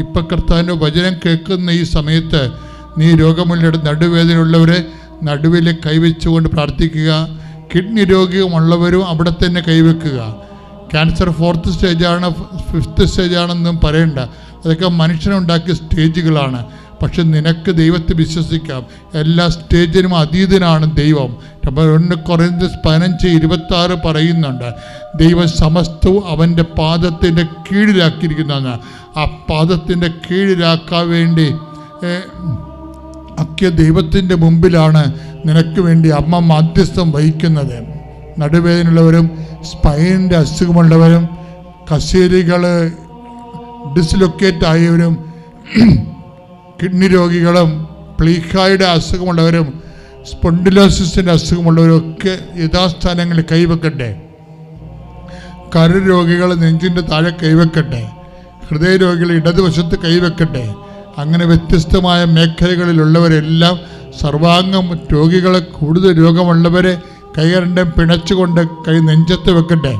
ഇപ്പം കർത്താവിന്റെ വചനം കേൾക്കുന്ന ഈ സമയത്ത് നീ രോഗമുള്ള നടുവേദനയുള്ളവരെ നടുവിൽ കൈവച്ചുകൊണ്ട് പ്രാർത്ഥിക്കുക. കിഡ്നി രോഗമുള്ളവരും അവിടെ തന്നെ കൈവെക്കുക. ക്യാൻസർ ഫോർത്ത് സ്റ്റേജാണ് ഫിഫ്ത്ത് സ്റ്റേജാണെന്നും പറയണ്ട. അതൊക്കെ മനുഷ്യനുണ്ടാക്കിയ സ്റ്റേജുകളാണ്. പക്ഷെ നിനക്ക് ദൈവത്തെ വിശ്വസിക്കാം. എല്ലാ സ്റ്റേജിനും അതീതനാണ് ദൈവം. അപ്പോൾ ഒന്ന് കുറഞ്ഞ പതിനഞ്ച് ഇരുപത്തി ആറ് പറയുന്നുണ്ട്. ദൈവം സമസ്തവും അവന്റെ പാദത്തിന്റെ കീഴിലാക്കിയിരിക്കുന്നതാണ് ആ പാദത്തിന്റെ കീഴിലാക്കാൻ വേണ്ടി അക്യ ദൈവത്തിന്റെ മുമ്പിലാണ് നിനക്ക് വേണ്ടി അമ്മ മാധ്യസ്ഥം വഹിക്കുന്നത്. നടുവേദനയുള്ളവരും സ്പൈനിന്റെ അസുഖമുള്ളവരും കസേരികൾ ഡിസ്ലൊക്കേറ്റ് ആയവരും കിഡ്നി രോഗികളും പ്ലീഹായുടെ അസുഖമുള്ളവരും സ്പോണ്ടിലോസിസിന്റെ അസുഖമുള്ളവരും ഒക്കെ യഥാസ്ഥാനങ്ങളിൽ കൈവെക്കട്ടെ. കരൾ രോഗികൾ നെഞ്ചിന്റെ താഴെ കൈവെക്കട്ടെ. ഹൃദയരോഗികൾ ഇടതുവശത്ത് കൈവെക്കട്ടെ. അങ്ങനെ വ്യത്യസ്തമായ മേഖലകളിലുള്ളവരെല്ലാം സർവാംഗം രോഗികളെ കൂടുതൽ രോഗമുള്ളവരെ കൈകരണ്ടും പിണച്ചുകൊണ്ട് കൈ നെഞ്ചത്ത് വെക്കട്ടെ.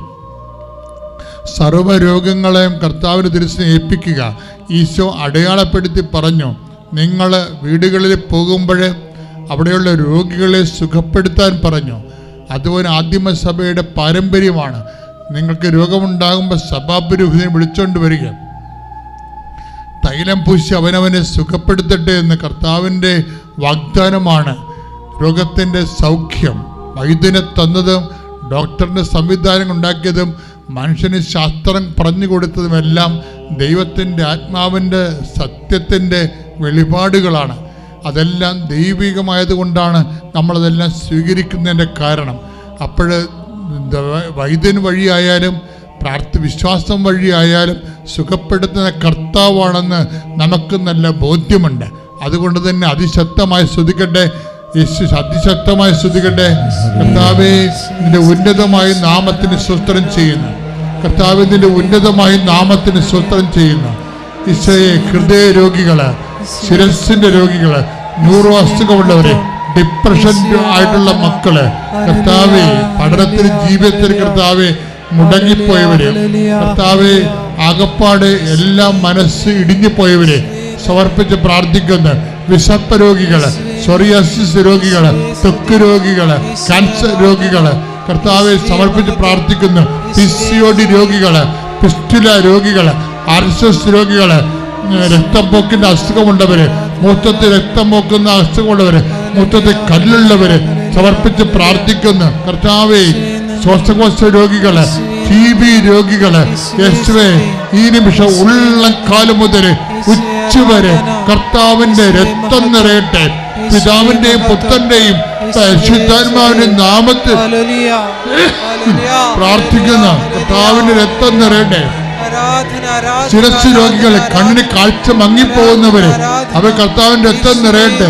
സർവരോഗങ്ങളെയും കർത്താവിന് തിരിച്ച് ഏൽപ്പിക്കുക. ഈശോ അടയാളപ്പെടുത്തി പറഞ്ഞു നിങ്ങൾ വീടുകളിൽ പോകുമ്പോൾ അവിടെയുള്ള രോഗികളെ സുഖപ്പെടുത്താൻ പറഞ്ഞു. അതുപോലെ ആദിമസഭയുടെ പാരമ്പര്യമാണ്. നിങ്ങൾക്ക് രോഗമുണ്ടാകുമ്പോൾ സഭാപുരോഹിതനെ വിളിച്ചുകൊണ്ട് വരിക. തൈലം പൂശി അവനവനെ സുഖപ്പെടുത്തട്ടെ എന്ന് കർത്താവിന്റെ വാഗ്ദാനമാണ്. രോഗത്തിന്റെ സൗഖ്യം വൈദ്യനെ തന്നതും ഡോക്ടറിന്റെ സംവിധാനം ഉണ്ടാക്കിയതും മനുഷ്യന് ശാസ്ത്രം പറഞ്ഞു കൊടുത്തതുമെല്ലാം ദൈവത്തിന്റെ ആത്മാവിന്റെ സത്യത്തിന്റെ വെളിപാടുകളാണ്. അതെല്ലാം ദൈവികമായതുകൊണ്ടാണ് നമ്മളതെല്ലാം സ്വീകരിക്കുന്നതിന്റെ കാരണം. അപ്പോൾ വൈദ്യൻ വഴിയായാലും പ്രാർത്ഥ വിശ്വാസം വഴിയായാലും സുഖപ്പെടുത്തുന്ന കർത്താവാണെന്ന് നമുക്ക് നല്ല ബോധ്യമുണ്ട്. അതുകൊണ്ട് തന്നെ അതിശക്തമായി സ്തുതിക്കട്ടെ. യേശു അതിശക്തമായി സ്തുതിക്കട്ടെ. കർത്താവെ നിന്റെ ഉന്നതമായ നാമത്തിന് സ്വസ്ത്രം ചെയ്യുന്നു. കർത്താവ് നിന്റെ ഉന്നതമായ നാമത്തിന് സ്വസ്ത്രം ചെയ്യുന്നു. ഈശോയെ ഹൃദയ രോഗികൾ ശിരസിന്റെ രോഗികൾ ന്യൂറോ അസുഖമുള്ളവരെ ഡിപ്രഷൻ ആയിട്ടുള്ള മക്കൾ കർത്താവെ പഠനത്തിന് ജീവിതത്തിന് കർത്താവെ മുടങ്ങിപ്പോയവര്. കർത്താവ് അകപ്പാട് എല്ലാം മനസ്സ് ഇടിഞ്ഞുപോയവരെ. സമർപ്പിച്ച് പ്രാർത്ഥിക്കുന്ന. വിശപ്പ രോഗികൾ സൊറിയാസിസ് രോഗികൾ തൊക്ക് രോഗികൾ ക്യാൻസർ രോഗികൾ. കർത്താവെ സമർപ്പിച്ച് പ്രാർത്ഥിക്കുന്നു. പി സി ഒ ഡി രോഗികൾ പിസ്റ്റുല രോഗികൾ ആർസസ് രോഗികൾ രക്തം പോക്കിന്റെ അസുഖമുള്ളവര് മൂത്രത്തിൽ രക്തം പോക്കുന്ന അസുഖമുള്ളവര് മൂത്രത്തിൽ കല്ലുള്ളവര് സമർപ്പിച്ച് പ്രാർത്ഥിക്കുന്നു. കർത്താവെ ശ്വാസകോശ രോഗികൾ ടി ബി രോഗികൾ യേശുവേ ഈ നിമിഷം ഉള്ള കാലം മുതൽ ഉച്ചവരെ കർത്താവിന്റെ രക്തം നിറയട്ടെ പിതാവിന്റെയും പുത്രന്റെയും പരിശുദ്ധാത്മാവിന്റെ നാമത്തിൽ. പ്രാർത്ഥിക്കുന്ന കർത്താവിന്റെ രക്തം നിറയട്ടെ ശിരസ് രോഗികളെ കണ്ണിന് കാഴ്ച മങ്ങിപ്പോകുന്നവരെ അവർ കർത്താവിന്റെ രക്തം നിറയട്ടെ.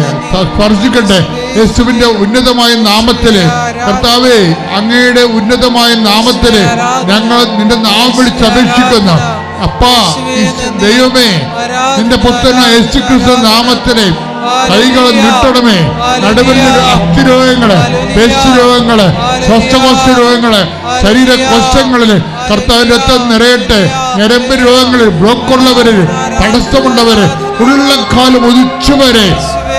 സ്പർശിക്കട്ടെ. യേശുവിന്റെ ഉന്നതമായ നാമത്തിൽ. കർത്താവെ അങ്ങയുടെ ഉന്നതമായ നാമത്തിൽ ഞങ്ങൾ നിന്റെ നാമം വിളിച്ച് അപേക്ഷിക്കുന്നു. അപ്പാ ദൈവമേ നിന്റെ പുത്രനായ യേശുക്രിസ്തു നാമത്തിലെ കൈകൾ നീട്ടണമേ. നടുവിൽ അസ്ഥിരോഗങ്ങൾ പേശി രോഗങ്ങൾ ശ്വാസകോശ രോഗങ്ങൾ ശരീര കോശങ്ങളിൽ കർത്താവിന്റെ രക്തം നിറയട്ടെ. ഞരമ്പ് രോഗങ്ങളിൽ ബ്ലോക്കുള്ളവര് തടസ്സമുള്ളവര് ഉള്ളക്കാലം ഒതിച്ചുവരെ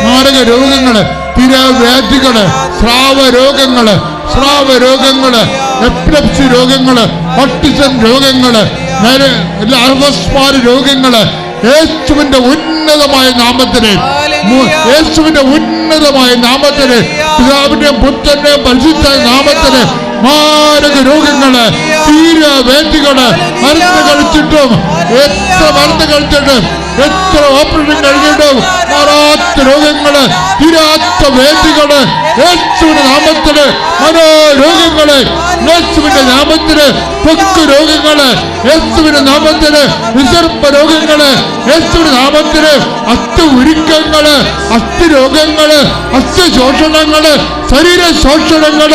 മാരക രോഗങ്ങൾ തിരവ്യാധികൾ സ്രാവ രോഗങ്ങൾ സ്രാവ രോഗങ്ങൾ എപ്പിലപ്സി രോഗങ്ങൾ ഓട്ടിസം രോഗങ്ങൾ അർവസ്മാര എല്ലാ അർവസ്മാര് രോഗങ്ങൾ യേശുവിന്റെ ഉന്നതമായ നാമത്തിന് മു- യേശുവിന്റെ ഉന്നതമായ നാമത്തിന് പിതാവിന്റെയും പുത്രന്റെയും പരിശുദ്ധ നാമത്തിന് മാരക രോഗങ്ങൾ തീരവേദികൾ മരുന്ന് കഴിച്ചിട്ടും എത്ര മരുന്ന് കഴിച്ചിട്ട് എത്ര ഓപ്പറേഷൻ കഴിഞ്ഞിട്ടും മാറാത്ത രോഗങ്ങൾ തീരാത്ത വേദികൾ യേശുവിന്റെ നാമത്തിൽ മനോരോഗങ്ങൾ യേശുവിന്റെ നാമത്തിൽ പൊക്ക് രോഗങ്ങൾ യേശുവിന്റെ നാമത്തിൽ വിസർപ്പ രോഗങ്ങൾ യേശുവിന്റെ നാമത്തിൽ അസ്ഥി ഉരുക്കങ്ങൾ അസ്ഥി രോഗങ്ങൾ അസ്ഥി ശോഷണങ്ങൾ ശരീര ശോഷണങ്ങൾ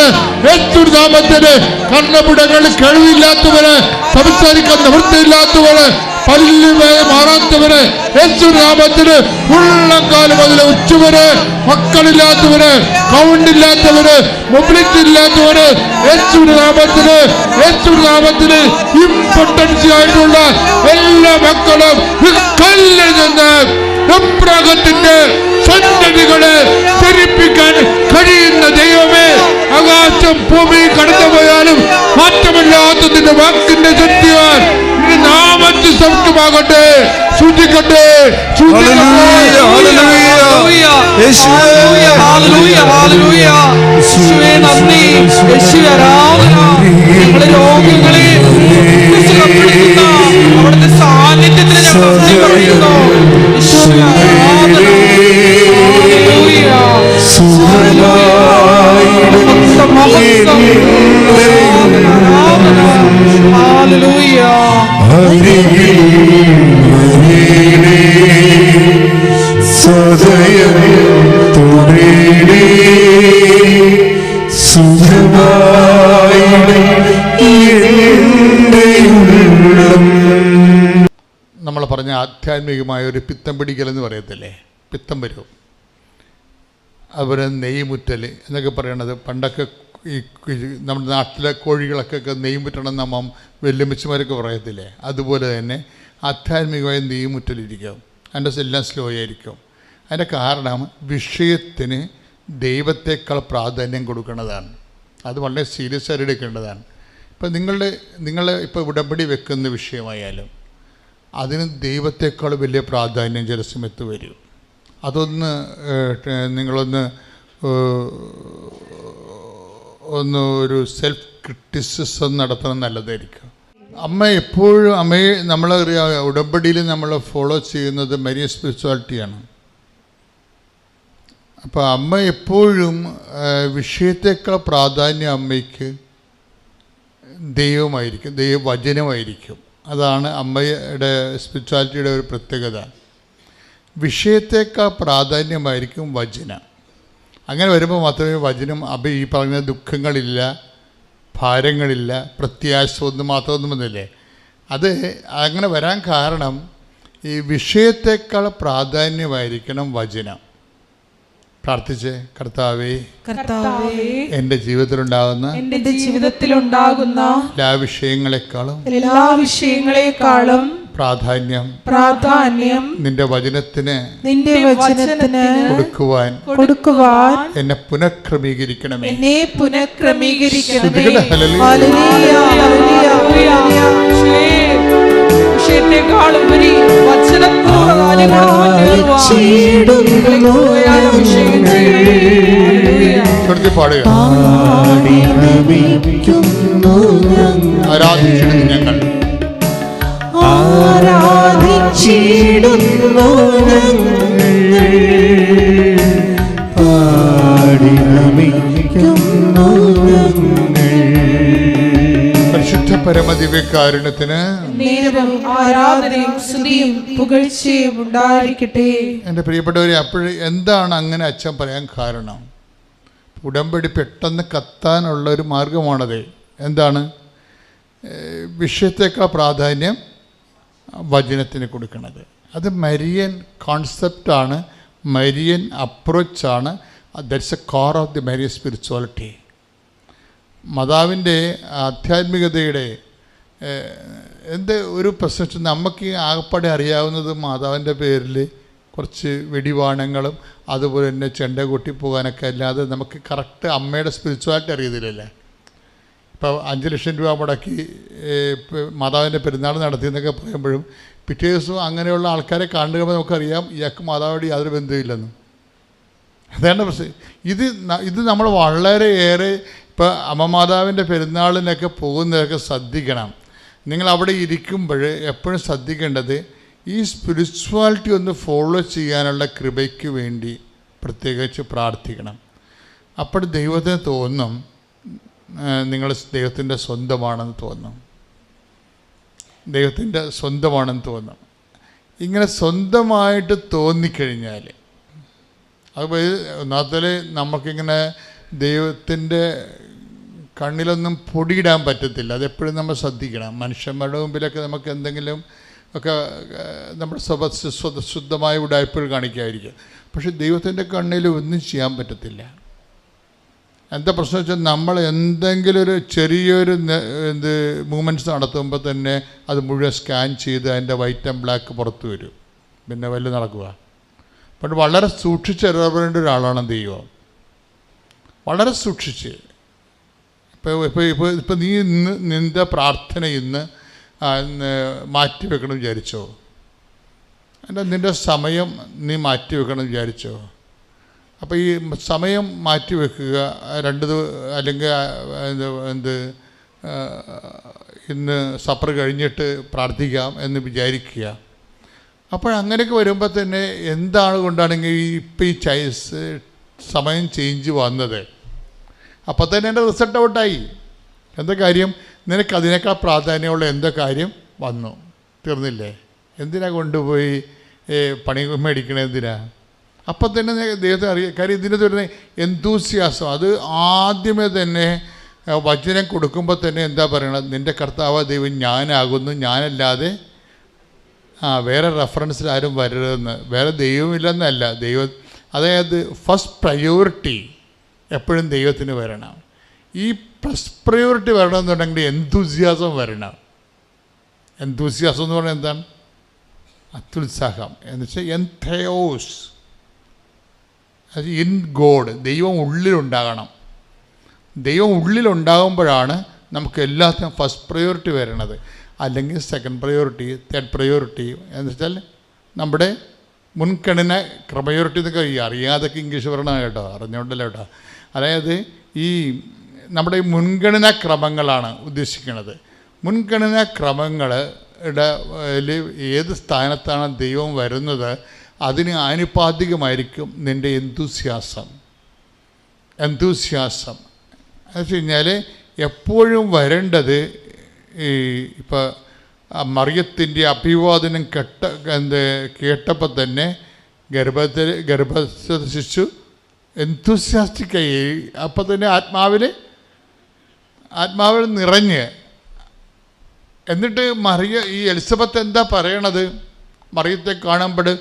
യേശുവിന്റെ നാമത്തിൽ കണ്ണപിടങ്ങൾ കഴിവില്ലാത്തവര് സംസാരിക്കാൻ നിവൃത്തിയില്ലാത്തവര് പല്ല് മാറാത്തവരെ മാറാത്തവര് യേശു നാമത്തിന് ഉള്ളക്കാലം മുതൽ ഉച്ചവര് മക്കളില്ലാത്തവര് കൗണ്ടില്ലാത്തവര് മൊബിലിറ്റി ഇല്ലാത്തവര് യേശു നാമത്തിന് യേശു നാമത്തിന് ഇമ്പോർട്ടൻസ് ആയിട്ടുള്ള എല്ലാ മക്കളും കല്ലിൽ നിന്ന് എബ്രഹത്തിന്റെ സന്തതികളെ ധരിപ്പിക്കാൻ കഴിയുന്ന ദൈവമേ. ആകാശം ഭൂമി കടന്നുപോയാലും മാറ്റമില്ലാത്തതിന്റെ വാക്കിന്റെ ശക്തിയാൽ നാമത്തിൽ സൗഖ്യമാകട്ടെ സൂചിക്കട്ടെ ഹല്ലേലൂയ, ഹല്ലേലൂയ. യേശുവേ. ഹല്ലേലൂയ, ഹല്ലേലൂയ. യേശുവേ നന്ദി. യേശുവേ ആരാധന. ഞങ്ങളുടെ രോഗങ്ങളെ അവിടുത്തെ സാന്നിധ്യത്തിന് ഞങ്ങൾ പറയുന്നു യേശുവേ നമ്മൾ പറഞ്ഞ ആധ്യാത്മികമായ ഒരു പിത്തം പിടിക്കൽ എന്ന് പറയത്തില്ലേ? പിത്തം വരും. അതുപോലെ നെയ്മുറ്റൽ എന്നൊക്കെ പറയണത് പണ്ടൊക്കെ ഈ നമ്മുടെ നാട്ടിലെ കോഴികളൊക്കെ നെയ്മുറ്റണം നമ്മ വെല്ലുമിച്ചമാരൊക്കെ പറയത്തില്ലേ? അതുപോലെ തന്നെ ആധ്യാത്മികമായ നെയ്മുറ്റലിരിക്കും അതിന്റെ എല്ലാം സ്ലോ ആയിരിക്കും. അതിന്റെ കാരണം വിഷയത്തിന് ദൈവത്തെക്കാൾ പ്രാധാന്യം കൊടുക്കുന്നതാണ്. അത് വളരെ സീരിയസ് ആയിട്ട് എടുക്കേണ്ടതാണ്. ഇപ്പം നിങ്ങളുടെ നിങ്ങൾ ഇപ്പോൾ ഉടമ്പടി വെക്കുന്ന വിഷയമായാലും അതിന് ദൈവത്തെക്കാൾ വലിയ പ്രാധാന്യം ചില സമയത്ത് വരും. അതൊന്ന് നിങ്ങളൊന്ന് ഒന്ന് ഒരു സെൽഫ് ക്രിറ്റിസിസം നടത്തണം നല്ലതായിരിക്കും. അമ്മ എപ്പോഴും അമ്മയെ നമ്മൾ ഉടമ്പടിയിൽ നമ്മൾ ഫോളോ ചെയ്യുന്നത് മരിയ സ്പിരിച്വാലിറ്റിയാണ് അപ്പോൾ അമ്മ എപ്പോഴും വിഷയത്തേക്കാൾ പ്രാധാന്യം അമ്മയ്ക്ക് ദൈവമായിരിക്കും ദൈവവചനമായിരിക്കും. അതാണ് അമ്മയുടെ സ്പിരിച്വാലിറ്റിയുടെ ഒരു പ്രത്യേകത. വിഷയത്തേക്കാൾ പ്രാധാന്യമായിരിക്കും വചനം. അങ്ങനെ വരുമ്പോൾ മാത്രമേ വചനം അപ്പം ഈ പറഞ്ഞ ദുഃഖങ്ങളില്ല ഭാരങ്ങളില്ല പ്രത്യാശ ഒന്നും മാത്രമൊന്നും വന്നില്ലേ? അത് അങ്ങനെ വരാൻ കാരണം ഈ വിഷയത്തെക്കാൾ പ്രാധാന്യമായിരിക്കണം വചനം. പ്രാർത്ഥിച്ച് കർത്താവേ എന്റെ എന്റെ ജീവിതത്തിലുണ്ടാകുന്ന എന്റെ ജീവിതത്തിലുണ്ടാകുന്ന എല്ലാ വിഷയങ്ങളെക്കാളും എല്ലാ വിഷയങ്ങളെക്കാളും പ്രാധാന്യം പ്രാധാന്യം നിന്റെ വചനത്തിന് നിന്റെ വചനത്തിന് കൊടുക്കുവാൻ കൊടുക്കുവാൻ എന്നെ പുനഃക്രമീകരിക്കണമേ. എന്നെ പുനഃക്രമീകരിക്കണമേ. വിഷയത്തെക്കാളുപരി വചനത്തോട് പാടുക. ആരാധിച്ചിരുന്നു ഞങ്ങൾ. ഞങ്ങൾ പാടി നമിക്കുന്നു ഞങ്ങൾ. പരിശുദ്ധ പരമദിവ്യകാരുണ്യത്തിന് നേരവും ആരാധനയും സ്തുതിയും പുകഴ്ചയും ഉണ്ടായിരിക്കട്ടെ. എന്റെ പ്രിയപ്പെട്ടവരെ അപ്പോഴ് എന്താണ് അങ്ങനെ അച്ഛൻ പറയാൻ കാരണം? ഉടമ്പടി പെട്ടെന്ന് കത്താനുള്ള ഒരു മാർഗമാണത്. എന്താണ്? വിഷയത്തേക്കാൾ പ്രാധാന്യം വചനത്തിന് കൊടുക്കുന്നത് അത് മരിയൻ കോൺസെപ്റ്റാണ് Marian അപ്രോച്ചാണ് that's a core of the Marian spirituality മാതാവിന്റെ ആധ്യാത്മികതയുടെ എന്ത് ഒരു പ്രശ്നം നമുക്ക് ആകപ്പാടെ അറിയാവുന്നത് മാതാവിന്റെ പേരിൽ കുറച്ച് വെടിവാണങ്ങളും അതുപോലെ തന്നെ ചെണ്ട കൊട്ടി പോകാനൊക്കെ അല്ലാതെ നമുക്ക് കറക്റ്റ് അമ്മയുടെ സ്പിരിച്വാലിറ്റി അറിയത്തില്ലല്ലേ? ഇപ്പോൾ അഞ്ച് ലക്ഷം രൂപ മുടക്കി മാതാവിന്റെ പെരുന്നാൾ നടത്തി എന്നൊക്കെ പറയുമ്പോഴും പിറ്റേ ദിവസം അങ്ങനെയുള്ള ആൾക്കാരെ കാണുമ്പോൾ നമുക്കറിയാം ഇയാൾക്ക് മാതാവിനോട് യാതൊരു ബന്ധമില്ലെന്നും അതാണ് പ്രശ്നം. ഇത് ഇത് നമ്മൾ വളരെയേറെ ഇപ്പോൾ അമ്മമാതാവിന്റെ പെരുന്നാളിനൊക്കെ പോകുന്നതൊക്കെ ശ്രദ്ധിക്കണം. നിങ്ങൾ അവിടെ ഇരിക്കുമ്പോൾ എപ്പോഴും ശ്രദ്ധിക്കേണ്ടത് ഈ സ്പിരിച്വാലിറ്റി ഒന്ന് ഫോളോ ചെയ്യാനുള്ള കൃപയ്ക്ക് വേണ്ടി പ്രത്യേകിച്ച് പ്രാർത്ഥിക്കണം. അപ്പോൾ ദൈവത്തിന് തോന്നും നിങ്ങൾ ദൈവത്തിന്റെ സ്വന്തമാണെന്ന് തോന്നും ദൈവത്തിന്റെ സ്വന്തമാണെന്ന് തോന്നും ഇങ്ങനെ സ്വന്തമായിട്ട് തോന്നിക്കഴിഞ്ഞാൽ അപ്പോൾ ഒന്നാമത്തിൽ നമുക്കിങ്ങനെ ദൈവത്തിന്റെ കണ്ണിലൊന്നും പൊടിയിടാൻ പറ്റത്തില്ല. അതെപ്പോഴും നമ്മൾ ശ്രദ്ധിക്കണം. മനുഷ്യന്മാരുടെ മുമ്പിലൊക്കെ നമുക്ക് എന്തെങ്കിലും ഒക്കെ നമ്മുടെ സ്വത ശുദ്ധമായ ഉടായ്പകൾ കാണിക്കാതിരിക്കും പക്ഷെ ദൈവത്തിന്റെ കണ്ണിൽ ഒന്നും ചെയ്യാൻ പറ്റത്തില്ല. എന്താ പ്രശ്നം വെച്ചാൽ നമ്മൾ എന്തെങ്കിലും ഒരു ചെറിയൊരു എന്ത് മൂവ്മെന്റ്സ് നടത്തുമ്പോൾ തന്നെ അത് മുഴുവൻ സ്കാൻ ചെയ്ത് അതിന്റെ വൈറ്റ് ആൻഡ് ബ്ലാക്ക് പുറത്ത് വരും. പിന്നെ വല്ല നടക്കുക. പക്ഷെ വളരെ സൂക്ഷിച്ച് ഇടപെടേണ്ട ഒരാളാണ് ദൈവം വളരെ സൂക്ഷിച്ച്. ഇപ്പോൾ ഇപ്പോൾ ഇപ്പോൾ ഇപ്പോൾ നീ ഇന്ന് നിന്റെ പ്രാർത്ഥന ഇന്ന് മാറ്റി വെക്കണം വിചാരിച്ചോ? എന്റെ നിന്റെ സമയം നീ മാറ്റി വെക്കണം വിചാരിച്ചോ? അപ്പോൾ ഈ സമയം മാറ്റി വെക്കുക. രണ്ട് അല്ലെങ്കിൽ എന്ത് എന്ത് ഇന്ന് സപ്പർ കഴിഞ്ഞിട്ട് പ്രാർത്ഥിക്കാം എന്ന് വിചാരിക്കുക. അപ്പോൾ അങ്ങനെയൊക്കെ വരുമ്പോൾ തന്നെ എന്താണ് കൊണ്ടാണെങ്കിൽ ഇപ്പം ഈ ചൈസ് സമയം ചേഞ്ച് വന്നത്? അപ്പോൾ തന്നെ എന്റെ റിസൾട്ട് ഔട്ടായി എന്താ കാര്യം? നിനക്ക് അതിനേക്കാൾ പ്രാധാന്യമുള്ള എന്താ കാര്യം? വന്നു. തീർന്നില്ലേ? എന്തിനാ കൊണ്ടുപോയി പണി മേടിക്കണേ എന്തിനാ? അപ്പം തന്നെ ദൈവത്തെ അറിയാം കാര്യം ഇതിന്റെ തന്നെ എന്തൂസിയാസം അത് ആദ്യമേ തന്നെ വചനം കൊടുക്കുമ്പോൾ തന്നെ എന്താ പറയണത്? നിന്റെ കർത്താവ് ദൈവം ഞാനാകുന്നു. ഞാനല്ലാതെ ആ വേറെ റെഫറൻസിൽ ആരും വരരുതെന്ന്. വേറെ ദൈവമില്ലെന്നല്ല. ദൈവം അതായത് ഫസ്റ്റ് പ്രയോറിറ്റി എപ്പോഴും ദൈവത്തിന് വരണം. ഈ ഫസ്റ്റ് പ്രയോറിറ്റി വരണമെന്നുണ്ടെങ്കിൽ എന്തൂസിയാസം വരണം. എന്തൂസിയാസം എന്ന് പറഞ്ഞാൽ എന്താണ്? അത്യുത്സാഹം. എന്ന് വെച്ചാൽ എൻതയോസ് അത് ഇൻ ഗോഡ്. ദൈവം ഉള്ളിലുണ്ടാകണം. ദൈവം ഉള്ളിലുണ്ടാകുമ്പോഴാണ് നമുക്ക് എല്ലാത്തിനും ഫസ്റ്റ് പ്രയോറിറ്റി വരണത്. അല്ലെങ്കിൽ സെക്കൻഡ് പ്രയോറിറ്റി തേർഡ് പ്രയോറിറ്റി എന്ന് വെച്ചാൽ നമ്മുടെ മുൻഗണന പ്രയോറിറ്റി എന്നൊക്കെ അറിയാതൊക്കെ ഇംഗ്ലീഷ് പറയണ കേട്ടോ. അറിഞ്ഞുകൊണ്ടല്ലോ കേട്ടോ. അതായത് ഈ നമ്മുടെ മുൻഗണനാ ക്രമങ്ങളാണ് ഉദ്ദേശിക്കുന്നത്. മുൻഗണനാ ക്രമങ്ങൾ ഏത് സ്ഥാനത്താണ് ദൈവം വരുന്നത് അതിന് ആനുപാതികമായിരിക്കും നിന്റെ എന്തുസ്യാസം. എന്തുസ്യാസം. എന്ന് വെച്ച് കഴിഞ്ഞാൽ എപ്പോഴും വരേണ്ടത് ഈ ഇപ്പോൾ മറിയത്തിന്റെ അഭിവാദനം കെട്ട എന്ത് കേട്ടപ്പോൾ തന്നെ ഗർഭത്തിൽ ഗർഭസ്ഥ ശിശു എന്തുസ്യാസ്റ്റിക്കായി? അപ്പം തന്നെ ആത്മാവിൽ ആത്മാവിൽ നിറഞ്ഞ്. എന്നിട്ട് മറിയ ഈ എലിസബത്ത് എന്താ പറയണത്? മറിയത്തെ കാണുമ്പോൾ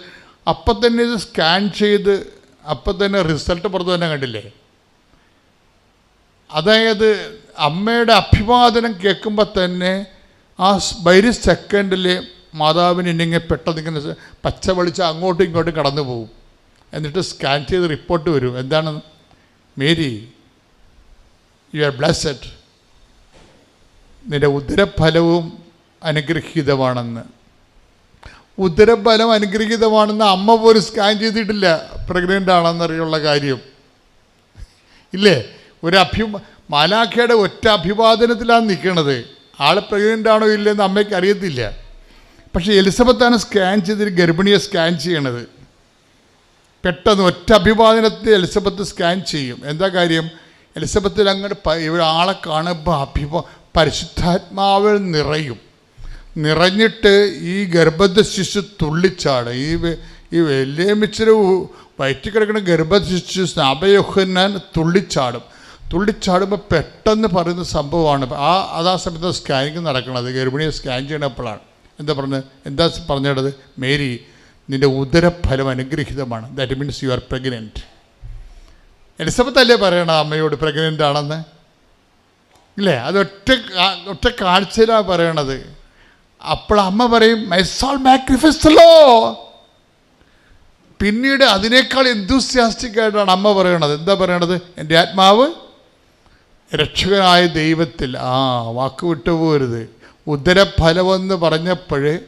അപ്പം തന്നെ ഇത് സ്കാൻ ചെയ്ത് അപ്പം തന്നെ റിസൾട്ട് പുറത്തു തന്നെ കണ്ടില്ലേ? അതായത് അമ്മയുടെ അഭിവാദനം കേൾക്കുമ്പോൾ തന്നെ ആ വരി സെക്കൻഡിൽ മാതാവിന് ഇന്നിങ്ങനെ പെട്ടെന്ന് ഇങ്ങനെ പച്ച വെളിച്ചം അങ്ങോട്ടും ഇങ്ങോട്ടും കടന്നു പോകും. എന്നിട്ട് സ്കാൻ ചെയ്ത് റിപ്പോർട്ട് വരും. എന്താണ്? മേരി യു ആർ ബ്ലസ്സഡ് നിന്റെ ഉദരഫലവും അനുഗ്രഹീതമാണെന്ന്. ഉദരഫലം അനുഗ്രഹീതമാണെന്ന് അമ്മ പോലും സ്കാൻ ചെയ്തിട്ടില്ല. പ്രഗ്നന്റ് ആണെന്നറിയുള്ള കാര്യം. ഇല്ലേ? ഒരു അഭി മാലാഖയുടെ ഒറ്റ അഭിവാദനത്തിലാണ് നിൽക്കുന്നത് ആൾ പ്രഗ്നന്റ് ആണോ ഇല്ലെന്ന് അമ്മയ്ക്ക് അറിയത്തില്ല. പക്ഷേ എലിസബത്താണ് സ്കാൻ ചെയ്തിട്ട് ഗർഭിണിയെ സ്കാൻ ചെയ്യണത്. പെട്ടെന്ന് ഒറ്റ അഭിവാദനത്തിൽ എലിസബത്ത് സ്കാൻ ചെയ്യും. എന്താ കാര്യം? എലിസബത്തിൽ അങ്ങോട്ട് ഒരാളെ കാണുമ്പോൾ അഭിവാ പരിശുദ്ധാത്മാവിൽ നിറയും. നിറഞ്ഞിട്ട് ഈ ഗർഭസ്ഥ ശിശു തുള്ളിച്ചാട്. ഈ ഈ മിച്ചര വയറ്റി കിടക്കുന്ന ഗർഭസ്ഥ ശിശു സ്നാപയോഹന്നാൻ തുള്ളിച്ചാടും. തുള്ളിച്ചാടുമ്പോൾ പെട്ടെന്ന് പറയുന്ന സംഭവമാണ്. ആ അതാ സമയത്ത് സ്കാനിങ് നടക്കുന്നത് ഗർഭിണിയെ സ്കാൻ ചെയ്യണപ്പോഴാണ്. എന്താ പറഞ്ഞത് എന്താ പറഞ്ഞത് മേരി നിന്റെ ഉദരഫലം അനുഗ്രഹീതമാണ്. That means you are pregnant Elizabeth അല്ലേ പറയണ അമ്മയോട് പ്രഗ്നന്റ് ആണെന്ന്? ഇല്ലേ? അത് ഒറ്റ ഒറ്റ കാഴ്ചയിലാണ് പറയണത്. അപ്പോൾ അമ്മ പറയും മൈ സോൾ മാഗ്നിഫിസ്റ്റല്ലോ പിന്നീട് അതിനേക്കാൾ ആയിട്ടാണ് അമ്മ പറയണത്. എന്താ പറയണത്? എന്റെ ആത്മാവ് രക്ഷകനായ ദൈവത്തിൽ. ആ വാക്ക് വിട്ടുപോകരുത് ഉദരഫലമെന്ന് പറഞ്ഞപ്പോൾ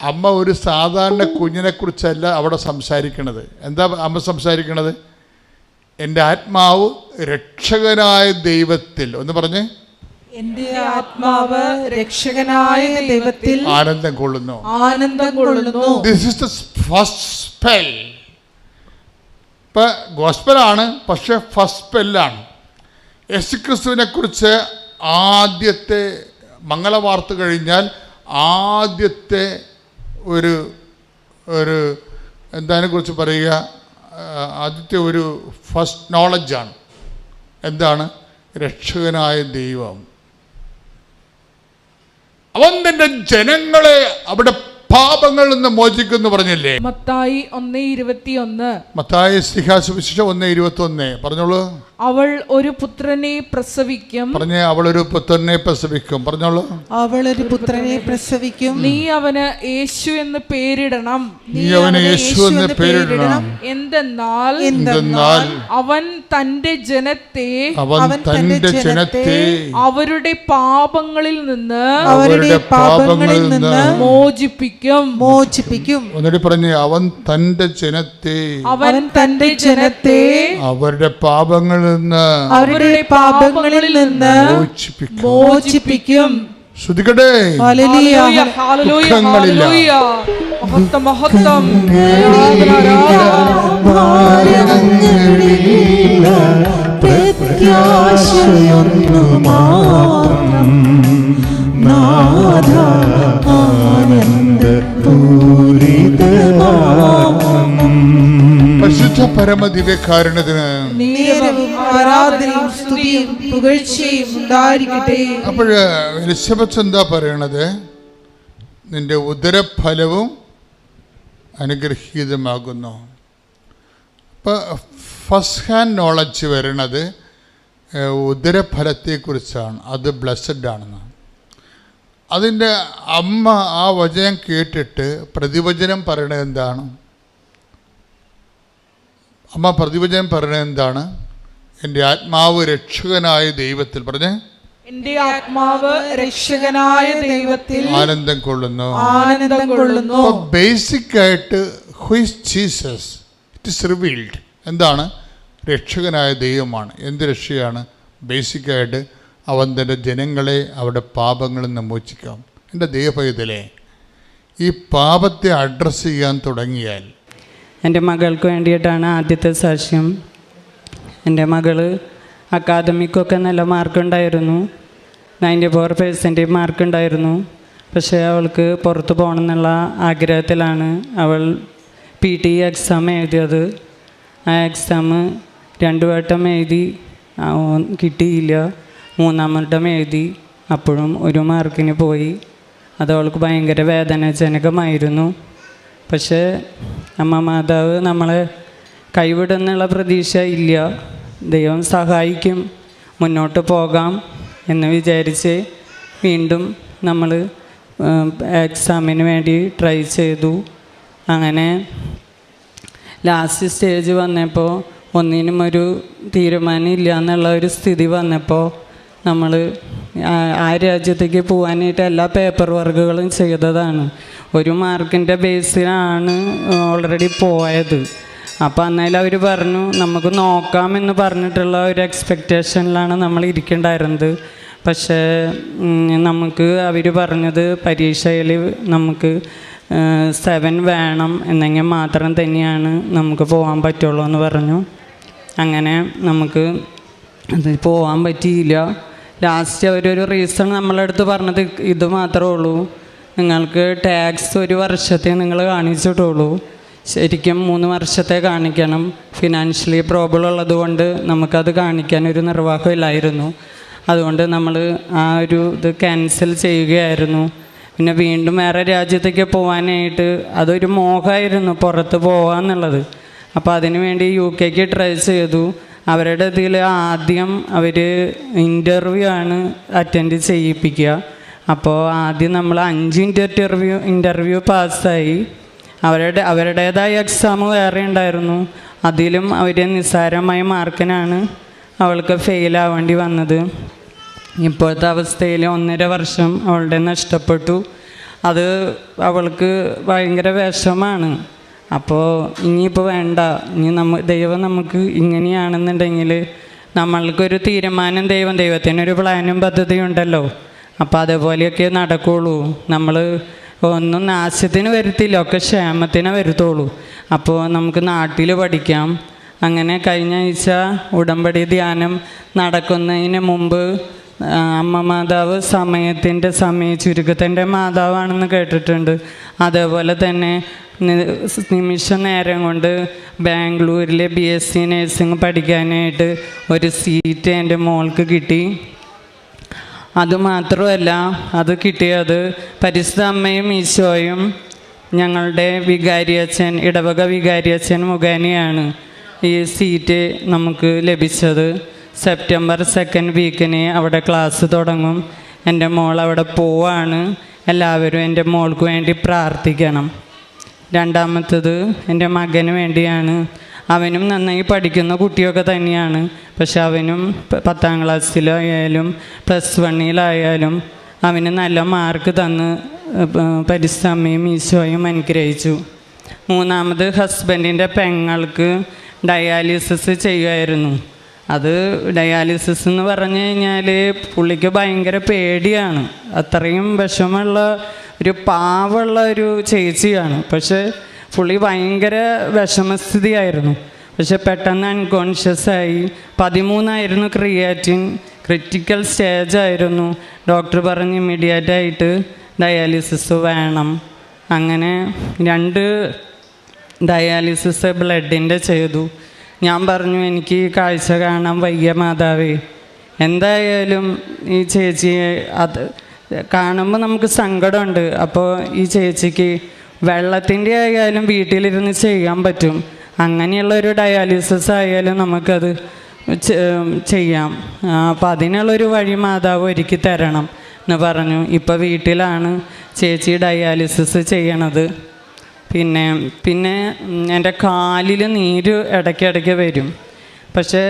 അമ്മ ഒരു സാധാരണ കുഞ്ഞിനെക്കുറിച്ചല്ല അവിടെ സംസാരിക്കണത്. എന്താ അമ്മ സംസാരിക്കണത്? എന്റെ ആത്മാവ് രക്ഷകനായ ദൈവത്തിൽ. ഒന്ന് പറഞ്ഞ്. എന്റെ ആത്മാവ് രക്ഷകനായ ദൈവത്തിൽ ആനന്ദം കൊള്ളുന്നു. ആനന്ദം കൊള്ളുന്നു. This is the first spell ഇപ്പം ഗോസ്പലാണ് പക്ഷേ ഫസ്റ്റ് സ്പെല്ലാണ് യേശു ക്രിസ്തുവിനെ കുറിച്ച് ആദ്യത്തെ മംഗളവാർത്ത കഴിഞ്ഞാൽ ആദ്യത്തെ ഒരു ഒരു എന്താനെ കുറിച്ച് പറയുക? ആദ്യത്തെ ഒരു ഫസ്റ്റ് നോളജാണ് എന്താണ്? രക്ഷകനായ ദൈവം. അവൻ തന്റെ ജനങ്ങളെ അവിടെ പാപങ്ങളിൽ നിന്ന് മോചിക്കുന്നു പറഞ്ഞില്ലേ? മത്തായി ഒന്ന് മത്തായി മത്തായ സിഹാസുവിശേഷം ഒന്ന് ഇരുപത്തി ഒന്ന് പറഞ്ഞോളൂ. അവൾ ഒരു പുത്രനെ പ്രസവിക്കും. പറഞ്ഞേ ഒരു പുത്രനെ പ്രസവിക്കും. പറഞ്ഞോളൂ. അവൾ ഒരു പുത്രനെ പ്രസവിക്കും. നീ അവന് യേശു എന്ന് പേരിടണം. നീ അവന് യേശു എന്ന് പേരിടണം. എന്തെന്നാൽ എന്തെന്നാൽ അവൻ തന്റെ ജനത്തെ അവൻ തന്റെ ജനത്തെ അവരുടെ പാപങ്ങളിൽ നിന്ന് അവരുടെ പാപങ്ങളിൽ നിന്ന് മോചിപ്പിക്കും. മോചിപ്പിക്കും. ഒന്നുകൂടി പറഞ്ഞേ അവൻ തന്റെ ജനത്തെ അവൻ തന്റെ ജനത്തെ അവരുടെ പാപങ്ങളിൽ നിന്ന് അവരുടെ പാപങ്ങളിൽ നിന്ന് മോചിപ്പിക്കും. ശ്രദ്ധിക്കട്ടെ. ദുഃഖങ്ങളില്ല. മഹത്വം മഹത്വം. പ്രത്യാശയൊന്നു മാത്രം നാഥ ആനന്ദ പരിശുദ്ധ സ്തുതിയും പുകഴ്ചയും ഉണ്ടായിരിക്കട്ടെ. അപ്പോൾ എലിസബത്ത് എന്താ പറയണത്? നിന്റെ ഉദരഫലവും അനുഗ്രഹീതമാകുന്നു. അപ്പോൾ ഫസ്റ്റ് ഹാൻഡ് നോളജ് വരണത് ഏഹ്, ഉദരഫലത്തെക്കുറിച്ചാണ്. അത് ബ്ലസ്ഡ് ആണെന്ന്. അതിന്റെ അമ്മ ആ വചനം കേട്ടിട്ട് പ്രതിവചനം പറയണത് എന്താണ്? അമ്മ പ്രതിവചനം പറഞ്ഞ എന്താണ് എന്റെ ആത്മാവ് രക്ഷകനായ ദൈവത്തിൽ പറഞ്ഞേ. എന്റെ ആത്മാവ് രക്ഷകനായ ദൈവത്തിൽ ആനന്ദം കൊള്ളുന്നു. ആനന്ദം കൊള്ളുന്നു. ബേസിക് ആയിട്ട് who is Jesus it is revealed എന്താണ്? രക്ഷകനായ ദൈവമാണ്. എന്ത് രക്ഷയാണ്? ബേസിക്കായിട്ട് അവൻ തന്റെ ജനങ്ങളെ അവരുടെ പാപങ്ങളിൽ നിന്ന് മോചിക്കാം. എന്റെ ദൈവപൈതലെ ഈ പാപത്തെ അഡ്രസ്സ് ചെയ്യാൻ തുടങ്ങിയാൽ എന്റെ മകൾക്ക് വേണ്ടിയിട്ടാണ് ആദ്യത്തെ സാക്ഷ്യം. എന്റെ മകൾ അക്കാദമിക്കൊക്കെ നല്ല മാർക്കുണ്ടായിരുന്നു. നയന്റി ഫോർ പേഴ്സന്റേജ് മാർക്കുണ്ടായിരുന്നു. പക്ഷേ അവൾക്ക് പുറത്ത് പോകണം എന്നുള്ള ആഗ്രഹത്തിലാണ് അവൾ പി ടി എക്സാം എഴുതിയത്. ആ എക്സാം രണ്ടു വട്ടം എഴുതി കിട്ടിയില്ല. മൂന്നാം വട്ടം എഴുതി. അപ്പോഴും ഒരു മാർക്കിന് പോയി. അത് അവൾക്ക് ഭയങ്കര വേദനാജനകമായിരുന്നു. പക്ഷേ അമ്മ മാതാവ് നമ്മളെ കൈവിടുന്നുള്ള പ്രതീക്ഷ ഇല്ല. ദൈവം സഹായിക്കും. മുന്നോട്ട് പോകാം എന്ന് വിചാരിച്ച് വീണ്ടും നമ്മൾ എക്സാമിന് വേണ്ടി ട്രൈ ചെയ്തു. അങ്ങനെ ലാസ്റ്റ് സ്റ്റേജ് വന്നപ്പോൾ ഒന്നിനും ഒരു തീരുമാനം ഇല്ല എന്നുള്ള ഒരു സ്ഥിതി വന്നപ്പോൾ നമ്മൾ ആ രാജ്യത്തേക്ക് പോകാനായിട്ട് എല്ലാ പേപ്പർ വർക്കുകളും ചെയ്തതാണ്. ഒരു മാർക്കിന്റെ ബേസിലാണ് ഓൾറെഡി പോയത്. അപ്പോൾ അന്നേരം അവർ പറഞ്ഞു നമുക്ക് നോക്കാമെന്ന് പറഞ്ഞിട്ടുള്ള ഒരു എക്സ്പെക്റ്റേഷനിലാണ് നമ്മൾ ഇരിക്കേണ്ടായിരുന്നത്. പക്ഷേ നമുക്ക് അവർ പറഞ്ഞത് പരീക്ഷയിൽ നമുക്ക് സെവൻ വേണം എന്നെങ്കിൽ മാത്രം തന്നെയാണ് നമുക്ക് പോകാൻ പറ്റുള്ളൂ എന്ന് പറഞ്ഞു. അങ്ങനെ നമുക്ക് അത് പോകാൻ പറ്റിയില്ല. ലാസ്റ്റ് അവരൊരു റീസൺ നമ്മളെ അടുത്ത് പറഞ്ഞത് ഇത് മാത്രമേ ഉള്ളൂ. നിങ്ങൾക്ക് ടാക്സ് ഒരു വർഷത്തെ നിങ്ങൾ കാണിച്ചിട്ടുള്ളൂ. ശരിക്കും മൂന്ന് വർഷത്തെ കാണിക്കണം. ഫിനാൻഷ്യലി പ്രോബ്ലം ഉള്ളതുകൊണ്ട് നമുക്കത് കാണിക്കാൻ ഒരു നിർവാഹമില്ലായിരുന്നു അതുകൊണ്ട് നമ്മൾ ആ ഒരു ഇത് ക്യാൻസൽ ചെയ്യുകയായിരുന്നു. പിന്നെ വീണ്ടും വേറെ രാജ്യത്തേക്ക് പോകാനായിട്ട് അതൊരു മോഹമായിരുന്നു പുറത്ത് പോകാന്നുള്ളത് അപ്പോൾ അതിനുവേണ്ടി യു കെക്ക് ട്രൈ ചെയ്തു. അവരുടെ ഇതിൽ ആദ്യം അവർ ഇന്റർവ്യൂ ആണ് അറ്റൻഡ് ചെയ്യിപ്പിക്കുക. അപ്പോൾ ആദ്യം നമ്മൾ അഞ്ച് ഇന്റർവ്യൂ ഇന്റർവ്യൂ പാസ്സായി അവരുടെ അവരുടേതായ എക്സാം വേറെ ഉണ്ടായിരുന്നു. അതിലും അവർ നിസ്സാരമായ മാർക്കിനാണ് അവൾക്ക് ഫെയിലാവേണ്ടി വന്നത്. ഇപ്പോഴത്തെ അവസ്ഥയിൽ ഒന്നര വർഷം അവളുടെ നഷ്ടപ്പെട്ടു. അത് അവൾക്ക് ഭയങ്കര വിഷമാണ്. അപ്പോൾ ഇനിയിപ്പോൾ വേണ്ട. ഇനി നമ്മ ദൈവം നമുക്ക് ഇങ്ങനെയാണെന്നുണ്ടെങ്കിൽ നമ്മൾക്കൊരു തീരുമാനം ദൈവം ദൈവത്തിനൊരു പ്ലാനും പദ്ധതിയും ഉണ്ടല്ലോ അപ്പോൾ അതേപോലെയൊക്കെ നടക്കുള്ളൂ. നമ്മൾ ഒന്നും നാശത്തിന് വരുത്തില്ല ഒക്കെ ക്ഷേമത്തിനെ വരുത്തുള്ളൂ. അപ്പോൾ നമുക്ക് നാട്ടിൽ പഠിക്കാം. അങ്ങനെ കഴിഞ്ഞ ആഴ്ച ഉടമ്പടി ധ്യാനം നടക്കുന്നതിന് മുമ്പ് അമ്മ മാതാവ് സമയത്തിന്റെ സമയ ചുരുക്കത്തിന്റെ മാതാവാണെന്ന് കേട്ടിട്ടുണ്ട്. അതേപോലെ തന്നെ നിമിഷ നേരം കൊണ്ട് ബാംഗ്ലൂരിലെ ബി എസ് സി നഴ്സിംഗ് പഠിക്കാനായിട്ട് ഒരു സീറ്റ് എന്റെ മോൾക്ക് കിട്ടി. അതുമാത്രമല്ല അത് കിട്ടിയത് പരിശുദ്ധ അമ്മയും ഈശോയും ഞങ്ങളുടെ വികാരി അച്ഛൻ ഇടവക വികാരി അച്ഛൻ മുഖേനയാണ് ഈ സീറ്റ് നമുക്ക് ലഭിച്ചത്. സെപ്റ്റംബർ സെക്കൻഡ് വീക്കിന് അവിടെ ക്ലാസ് തുടങ്ങും. എന്റെ മോൾ അവിടെ പോവാണ്. എല്ലാവരും എന്റെ മോൾക്ക് വേണ്ടി പ്രാർത്ഥിക്കണം. രണ്ടാമത്തത് എന്റെ മകന് വേണ്ടിയാണ്. അവനും നന്നായി പഠിക്കുന്ന കുട്ടിയൊക്കെ തന്നെയാണ്. പക്ഷെ അവനും പത്താം ക്ലാസ്സിലായാലും പ്ലസ് വണ്ണിലായാലും അവന് നല്ല മാർക്ക് തന്ന് പരിശ്രമയും ഈശോയും അനുഗ്രഹിച്ചു. മൂന്നാമത് ഹസ്ബൻഡിന്റെ പെങ്ങൾക്ക് ഡയാലിസിസ് ചെയ്യുമായിരുന്നു. അത് ഡയാലിസിസ് എന്ന് പറഞ്ഞു കഴിഞ്ഞാൽ പുള്ളിക്ക് ഭയങ്കര പേടിയാണ്. അത്രയും വിഷമമുള്ള ഒരു പാവമുള്ള ഒരു ചേച്ചിയാണ്. പക്ഷേ പുള്ളി ഭയങ്കര വിഷമസ്ഥിതിയായിരുന്നു. പക്ഷെ പെട്ടെന്ന് അൺകോൺഷ്യസ് ആയി. പതിമൂന്നായിരുന്നു ക്രിയാറ്റിൻ ക്രിറ്റിക്കൽ സ്റ്റേജ് ആയിരുന്നു. ഡോക്ടർ പറഞ്ഞ് ഇമ്മീഡിയറ്റ് ആയിട്ട് ഡയാലിസിസ് വേണം. അങ്ങനെ രണ്ട് ഡയാലിസിസ് ബ്ലഡിന്റെ ചെയ്തു. ഞാൻ പറഞ്ഞു എനിക്ക് കാഴ്ച കാണാൻ വയ്യ മാതാവേ. എന്തായാലും ഈ ചേച്ചിയെ അത് കാണുമ്പോൾ നമുക്ക് സങ്കടമുണ്ട്. അപ്പോൾ ഈ ചേച്ചിക്ക് വെള്ളത്തിന്റെ ആയാലും വീട്ടിലിരുന്ന് ചെയ്യാൻ പറ്റും. അങ്ങനെയുള്ള ഒരു ഡയാലിസിസ് ആയാലും നമുക്കത് ചെയ്യാം. അപ്പം അതിനുള്ളൊരു വഴി മാതാവ് ഒരുക്കി തരണം എന്ന് പറഞ്ഞു. ഇപ്പോൾ വീട്ടിലാണ് ചേച്ചി ഡയാലിസിസ് ചെയ്യണത്. പിന്നെ പിന്നെ എന്റെ കാലിൽ നീര് ഇടയ്ക്കിടയ്ക്ക് വരും. പക്ഷേ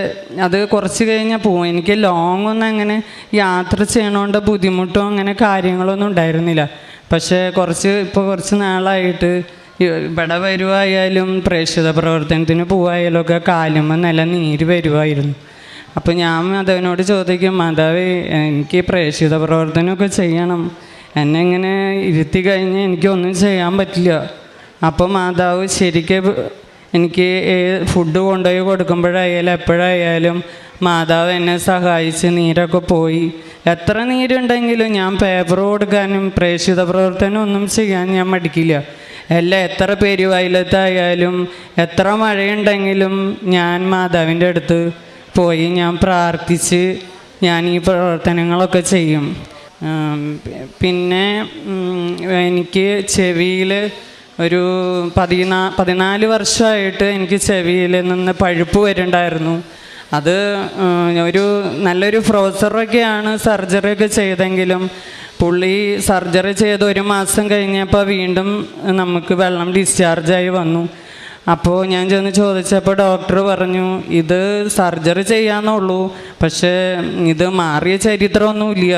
അത് കുറച്ച് കഴിഞ്ഞാൽ പോവും. എനിക്ക് ലോങ് ഒന്നും അങ്ങനെ യാത്ര ചെയ്യണോണ്ട് ബുദ്ധിമുട്ടോ അങ്ങനെ കാര്യങ്ങളൊന്നും ഉണ്ടായിരുന്നില്ല. പക്ഷേ കുറച്ച് ഇപ്പോൾ കുറച്ച് നാളായിട്ട് ഇവിടെ വരുവായാലും പ്രേക്ഷിത പ്രവർത്തനത്തിന് പോവായാലും ഒക്കെ കാലുമ്പോൾ നല്ല നീര് വരുമായിരുന്നു അപ്പോൾ ഞാൻ മാധവനോട് ചോദിക്കും മാധവ് എനിക്ക് പ്രേക്ഷിത പ്രവർത്തനമൊക്കെ ചെയ്യണം. എന്നെ ഇങ്ങനെ ഇരുത്തി കഴിഞ്ഞ് എനിക്കൊന്നും ചെയ്യാൻ പറ്റില്ല. അപ്പോൾ മാതാവ് ശരിക്ക് എനിക്ക് ഫുഡ് കൊണ്ടുപോയി കൊടുക്കുമ്പോഴായാലും എപ്പോഴായാലും മാതാവ് എന്നെ സഹായിച്ച് നീരൊക്കെ പോയി. എത്ര നീരുണ്ടെങ്കിലും ഞാൻ പേപ്പർ കൊടുക്കാനും പ്രേക്ഷിത പ്രവർത്തനം ഒന്നും ചെയ്യാൻ ഞാൻ മടിക്കില്ല. എല്ലാം എത്ര പെരുവയലത്തായാലും എത്ര മഴയുണ്ടെങ്കിലും ഞാൻ മാതാവിന്റെ അടുത്ത് പോയി ഞാൻ പ്രാർത്ഥിച്ച് ഞാൻ ഈ പ്രവർത്തനങ്ങളൊക്കെ ചെയ്യും. പിന്നെ എനിക്ക് ചെവിയിൽ ഒരു പതിനാ പതിനാല് വർഷമായിട്ട് എനിക്ക് ചെവിയിൽ നിന്ന് പഴുപ്പ് വരുന്നുണ്ടായിരുന്നു. അത് ഒരു നല്ലൊരു പ്രൊഫസറൊക്കെയാണ് സർജറി ഒക്കെ ചെയ്തെങ്കിലും പുള്ളി സർജറി ചെയ്ത് ഒരു മാസം കഴിഞ്ഞപ്പോൾ വീണ്ടും നമുക്ക് വെള്ളം ഡിസ്ചാർജായി വന്നു. അപ്പോൾ ഞാൻ ചെന്ന് ചോദിച്ചപ്പോൾ ഡോക്ടർ പറഞ്ഞു ഇത് സർജറി ചെയ്യാന്നുള്ളൂ പക്ഷേ ഇത് മാറിയ ചരിത്രമൊന്നുമില്ല.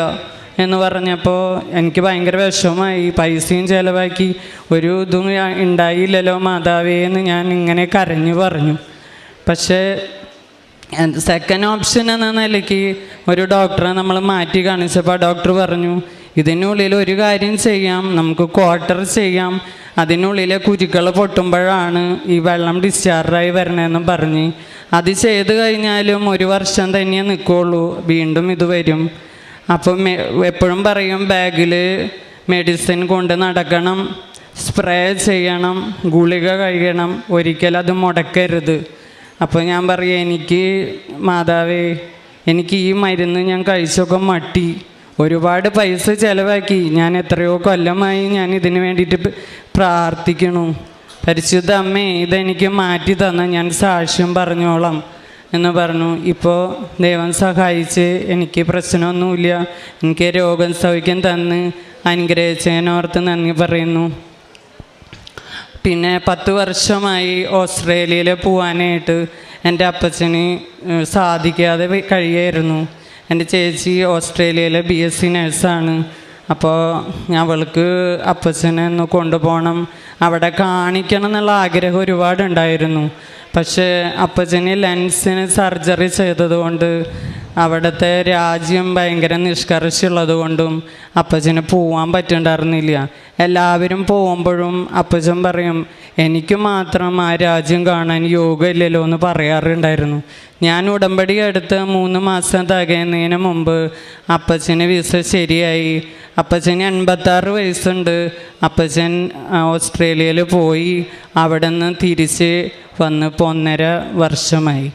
എന്ന് പറഞ്ഞപ്പോൾ എനിക്ക് ഭയങ്കര വിഷമമായി. പൈസയും ചിലവാക്കി. ഒരു ഇതും ഉണ്ടായില്ലല്ലോ മാതാവേ എന്ന് ഞാൻ ഇങ്ങനെ കരഞ്ഞു പറഞ്ഞു. പക്ഷേ സെക്കൻഡ് ഓപ്ഷൻ എന്ന നിലയ്ക്ക് ഒരു ഡോക്ടറെ നമ്മൾ മാറ്റി കാണിച്ചപ്പോൾ ഡോക്ടർ പറഞ്ഞു ഇതിനുള്ളിൽ ഒരു കാര്യം ചെയ്യാം. നമുക്ക് ക്വാർട്ടർ ചെയ്യാം. അതിനുള്ളിലെ കുരുക്കൾ പൊട്ടുമ്പോഴാണ് ഈ വെള്ളം ഡിസ്ചാർജായി വരണതെന്ന് പറഞ്ഞ്. അത് ചെയ്ത് കഴിഞ്ഞാലും ഒരു വർഷം തന്നെ നിൽക്കുള്ളൂ വീണ്ടും ഇത് വരും. അപ്പം എപ്പോഴും പറയും ബാഗിൽ മെഡിസിൻ കൊണ്ട് നടക്കണം സ്പ്രേ ചെയ്യണം ഗുളിക കഴിയണം ഒരിക്കലും അത് മുടക്കരുത്. അപ്പോൾ ഞാൻ പറയും എനിക്ക് മാതാവേ എനിക്ക് ഈ മരുന്ന് ഞാൻ കഴിച്ചൊക്കെ മട്ടി. ഒരുപാട് പൈസ ചിലവാക്കി. ഞാൻ എത്രയോ കൊല്ലമായി ഞാൻ ഇതിന് വേണ്ടിയിട്ട് പ്രാർത്ഥിക്കണു. പരിശുദ്ധ അമ്മേ ഇതെനിക്ക് മാറ്റി തന്ന. ഞാൻ സാക്ഷ്യം പറഞ്ഞോളാം. എന്ന് പറഞ്ഞു. ഇപ്പോൾ ദൈവം സഹായിച്ച് എനിക്ക് പ്രശ്നമൊന്നുമില്ല. എനിക്ക് രോഗം സൗഖ്യം തന്ന് അനുഗ്രഹിച്ചതിനോർത്ത് നന്ദി പറയുന്നു. പിന്നെ പത്ത് വർഷമായി ഓസ്ട്രേലിയയിൽ പോവാനായിട്ട് എന്റെ അപ്പച്ചന് സാധിക്കാതെ കഴിയായിരുന്നു. എന്റെ ചേച്ചി ഓസ്ട്രേലിയയിലെ ബി എസ് സി നഴ്സാണ്. അപ്പോൾ അവൾക്ക് അപ്പച്ചനെ ഒന്ന് കൊണ്ടുപോകണം. അവിടെ കാണിക്കണം എന്നുള്ള ആഗ്രഹം ഒരുപാടുണ്ടായിരുന്നു. പക്ഷേ അപ്പച്ചന് ലെൻസിന് സർജറി ചെയ്തതുകൊണ്ട് അവിടുത്തെ രാജ്യം ഭയങ്കര നിഷ്കർഷുള്ളത് കൊണ്ടും അപ്പച്ചന് പോവാൻ പറ്റുന്നുണ്ടായിരുന്നില്ല എല്ലാവരും പോകുമ്പോഴും അപ്പച്ചൻ പറയും എനിക്ക് മാത്രം ആ രാജ്യം കാണാൻ യോഗമില്ലല്ലോ എന്ന് പറയാറുണ്ടായിരുന്നു. ഞാൻ ഉടമ്പടി എടുത്ത് മൂന്ന് മാസം തികയുന്നതിന് മുമ്പ് അപ്പച്ചന് വിസ ശരിയായി. അപ്പച്ചന് എൺപത്താറ് വയസ്സുണ്ട്. അപ്പച്ചൻ ഓസ്ട്രേലിയയിൽ പോയി. അവിടെ നിന്ന് തിരിച്ച് വന്ന് ഇപ്പോൾ ഒന്നര വർഷമായി.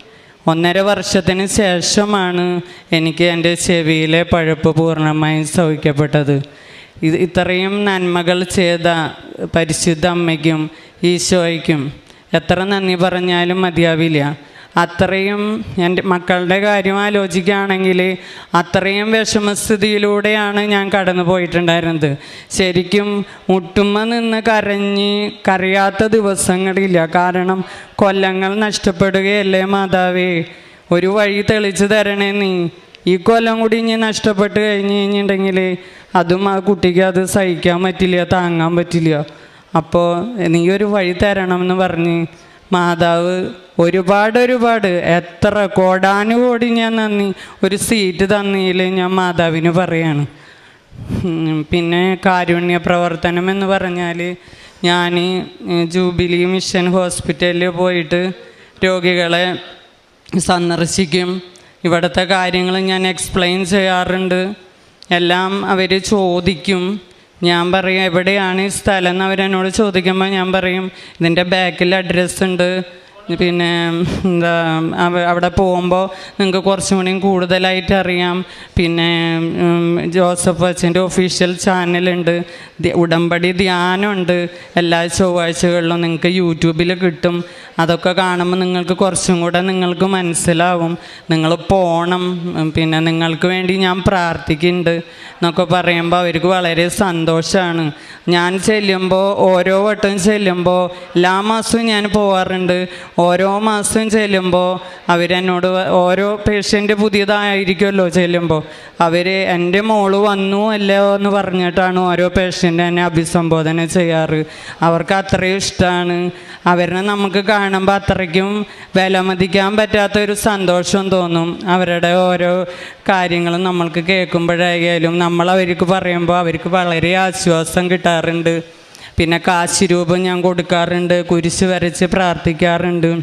ഒന്നര വർഷത്തിന് ശേഷമാണ് എനിക്ക് എന്റെ ചെവിയിലെ പഴുപ്പ് പൂർണമായും സൗഖ്യപ്പെട്ടത്. ഇത് ഇത്രയും നന്മകൾ ചെയ്ത പരിശുദ്ധ അമ്മയ്ക്കും ഈശോയ്ക്കും എത്ര നന്ദി പറഞ്ഞാലും മതിയാവില്ല. അത്രയും എന്റെ മക്കളുടെ കാര്യം ആലോചിക്കുകയാണെങ്കിൽ അത്രയും വിഷമസ്ഥിതിയിലൂടെയാണ് ഞാൻ കടന്നു പോയിട്ടുണ്ടായിരുന്നത്. ശരിക്കും മുട്ടുമ്മ നിന്ന് കരഞ്ഞ് കരയാത്ത ദിവസങ്ങളില്ല. കാരണം കൊല്ലങ്ങൾ നഷ്ടപ്പെടുകയല്ലേ മാതാവേ? ഒരു വഴി തെളിച്ച് തരണേ നീ. ഈ കൊല്ലം കൂടി ഇനി നഷ്ടപ്പെട്ട് കഴിഞ്ഞ് കഴിഞ്ഞിട്ടുണ്ടെങ്കിൽ അതും ആ കുട്ടിക്ക് അത് സഹിക്കാൻ പറ്റില്ല താങ്ങാൻ പറ്റില്ല. അപ്പോൾ നീ ഒരു വഴി തരണം എന്ന് പറഞ്ഞ് മാതാവ് ഒരുപാട് ഒരുപാട് എത്ര കോടാനുകോടി ഞാൻ നന്ദി. ഒരു സീറ്റ് തന്നിയിൽ ഞാൻ മാതാവിന് പറയാണ്. പിന്നെ കാരുണ്യ പ്രവർത്തനം എന്ന് പറഞ്ഞാൽ ഞാൻ ജൂബിലി മിഷൻ ഹോസ്പിറ്റലിൽ പോയിട്ട് രോഗികളെ സന്ദർശിക്കും. ഇവിടുത്തെ കാര്യങ്ങൾ ഞാൻ എക്സ്പ്ലെയിൻ ചെയ്യാറുണ്ട്. എല്ലാം അവർ ചോദിക്കും. ഞാൻ പറയും എവിടെയാണ് ഈ സ്ഥലം? എന്ന് അവരെന്നോട് ചോദിക്കുമ്പോൾ ഞാൻ പറയും ഇതിന്റെ ബാക്കിൽ അഡ്രസ്സ് ഉണ്ട്. പിന്നെ എന്താ അവിടെ പോകുമ്പോൾ നിങ്ങൾക്ക് കുറച്ചും കൂടിയും കൂടുതലായിട്ട് അറിയാം. പിന്നെ ജോസഫ് അച്ഛന്റെ ഒഫീഷ്യൽ ചാനലുണ്ട് ഉടമ്പടി ധ്യാനമുണ്ട്. എല്ലാ ചൊവ്വാഴ്ചകളിലും നിങ്ങൾക്ക് യൂട്യൂബിൽ കിട്ടും. അതൊക്കെ കാണുമ്പോൾ നിങ്ങൾക്ക് കുറച്ചും കൂടെ നിങ്ങൾക്ക് മനസ്സിലാവും. നിങ്ങൾ പോണം. പിന്നെ നിങ്ങൾക്ക് വേണ്ടി ഞാൻ പ്രാർത്ഥിക്കുന്നുണ്ട് എന്നൊക്കെ പറയുമ്പോൾ അവർക്ക് വളരെ സന്തോഷമാണ് ഞാൻ ചെല്ലുമ്പോൾ ഓരോ വട്ടം ചെല്ലുമ്പോൾ എല്ലാ മാസവും ഞാൻ പോവാറുണ്ട്. ഓരോ മാസം ചെല്ലുമ്പോൾ അവരെന്നോട് ഓരോ പേഷ്യന്റ് പുതിയതായിരിക്കുമല്ലോ ചെല്ലുമ്പോൾ അവർ എന്റെ മോൾ വന്നു അല്ലോ എന്ന് പറഞ്ഞിട്ടാണ് ഓരോ പേഷ്യന്റ് എന്നെ അഭിസംബോധന ചെയ്യാറ്. അവർക്ക് അത്രയും ഇഷ്ടമാണ് അവരെ നമുക്ക് കാണുമ്പോൾ അത്രയ്ക്കും വിലമതിക്കാൻ പറ്റാത്ത ഒരു സന്തോഷം തോന്നും. അവരുടെ ഓരോ കാര്യങ്ങളും നമ്മൾക്ക് കേൾക്കുമ്പോഴായാലും നമ്മൾ അവർക്ക് പറയുമ്പോൾ അവർക്ക് വളരെ ആശ്വാസം കിട്ടാറുണ്ട്. പിന്നെ കാശ് രൂപം ഞാൻ കൊടുക്കാറുണ്ട് കുരിശ് വരച്ച് പ്രാർത്ഥിക്കാറുണ്ട്.